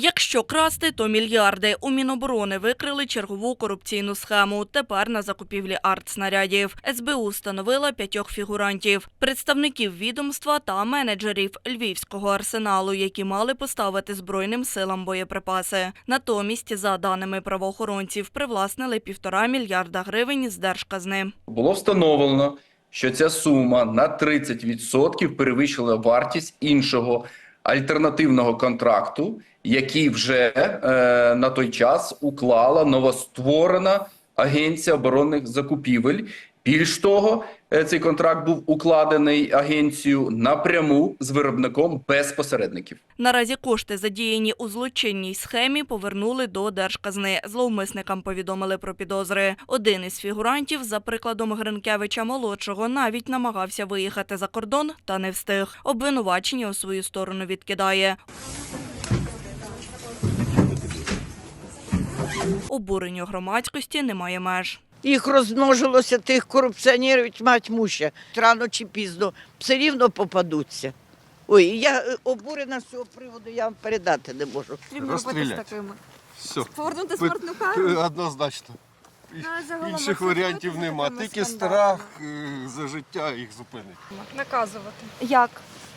Якщо красти, то мільярди. У Міноборони викрили чергову корупційну схему. Тепер на закупівлі артснарядів. СБУ встановила п'ятьох фігурантів, представників відомства та менеджерів львівського арсеналу, які мали поставити збройним силам боєприпаси. Натомість, за даними правоохоронців, привласнили півтора мільярда гривень з держказни. Було встановлено, що ця сума на 30% перевищила вартість іншого альтернативного контракту, який вже е, на той час уклала новостворена агенція оборонних закупівель. Більш того, е, цей контракт був укладений агенцією напряму з виробником без посередників. Наразі кошти, задіяні у злочинній схемі, повернули до держказни. Зловмисникам повідомили про підозри. Один із фігурантів, за прикладом Гринкевича молодшого, навіть намагався виїхати за кордон та не встиг. Обвинувачення у свою сторону відкидає. Обуренню громадськості немає меж. Їх розмножилося тих корупціонерів, тьма тьмуща. Рано чи пізно все рівно попадуться. Ой, я е, обурена з цього приводу, я вам передати не можу. Потрібно робити з Розстріляти. такими. Все. Повернути смертну кару? Однозначно. Ну, а загалом Інших оце варіантів бути нема. такими Тільки скандалами. страх е, за життя їх зупинить. Наказувати. Як?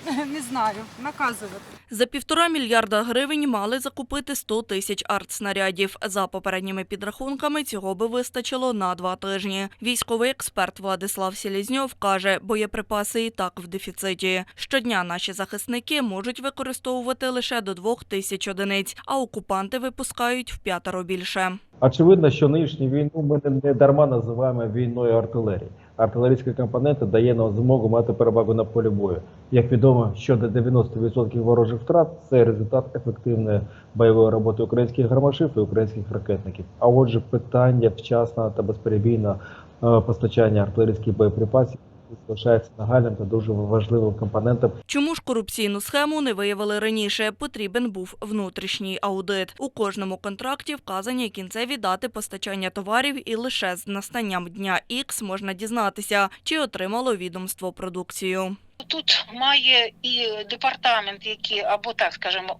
Не знаю. Наказувати. За півтора мільярда гривень мали закупити 100 тисяч артснарядів. За попередніми підрахунками цього би вистачило на два тижні. Військовий експерт Владислав Селізньов каже, боєприпаси і так в дефіциті. Щодня наші захисники можуть використовувати лише до двох тисяч одиниць, а окупанти випускають в п'ятеро більше. Очевидно, що нинішню війну ми не- не дарма називаємо війною артилерії. Артилерійська компоненти дає нам змогу мати перевагу на полі бою. Як відомо, що до 90% ворожих втрат це результат ефективної бойової роботи українських гармашів і українських ракетників. А отже, питання вчасного та безперебійного е, постачання артилерійських боєприпасів залишається нагальним та дуже важливим компонентом Чому ж корупційну схему не виявили раніше? Потрібен був внутрішній аудит. У кожному контракті вказані кінцеві дати постачання товарів, і лише з настанням дня X можна дізнатися, чи отримало відомство продукцію. Тут має і департамент, який або так скажемо,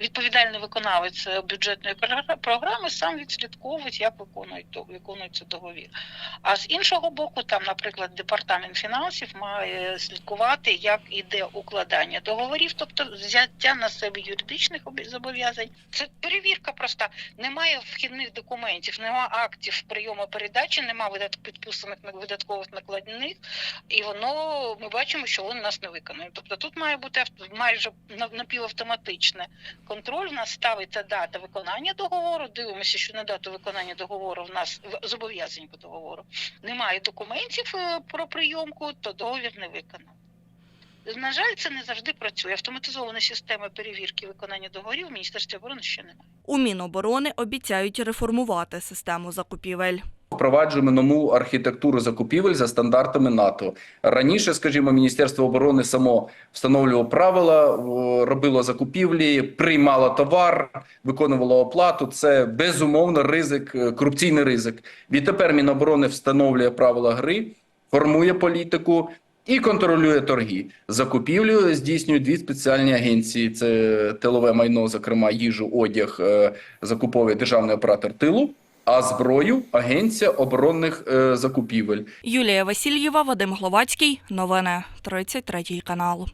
відповідальний виконавець бюджетної програми, сам відслідковує, як виконують виконується договір. А з іншого боку, там, наприклад, департамент фінансів має слідкувати, як іде укладання договорів, тобто взяття на себе юридичних зобов'язань. Це перевірка проста. Немає вхідних документів, немає актів прийому передачі, немає видат- підписаних видаткових накладних, і воно ми бачимо, що вони нас не виконують. Тобто тут має бути майже на- напівавтоматичне контроль. У нас ставиться дата виконання договору. Дивимося, що на дату виконання договору в нас зобов'язань по договору немає документів е, про прийомку, то договір не виконано. На жаль, це не завжди працює. Автоматизована система перевірки виконання договорів в Міністерстві оборони ще немає. У Міноборони обіцяють реформувати систему закупівель. Впроваджуємо нову архітектуру закупівель за стандартами НАТО. Раніше, скажімо, Міністерство оборони само встановлювало правила, робило закупівлі, приймало товар, виконувало оплату. Це безумовно ризик, е, корупційний ризик. Відтепер Міноборони встановлює правила гри, формує політику. І контролює торги. Закупівлю здійснюють дві спеціальні агенції: це тилове майно, зокрема їжу, одяг, е, закуповує державний оператор тилу, а зброю агенція оборонних е, закупівель. Юлія Васильєва, Вадим Гловацький. Новини 33 канал.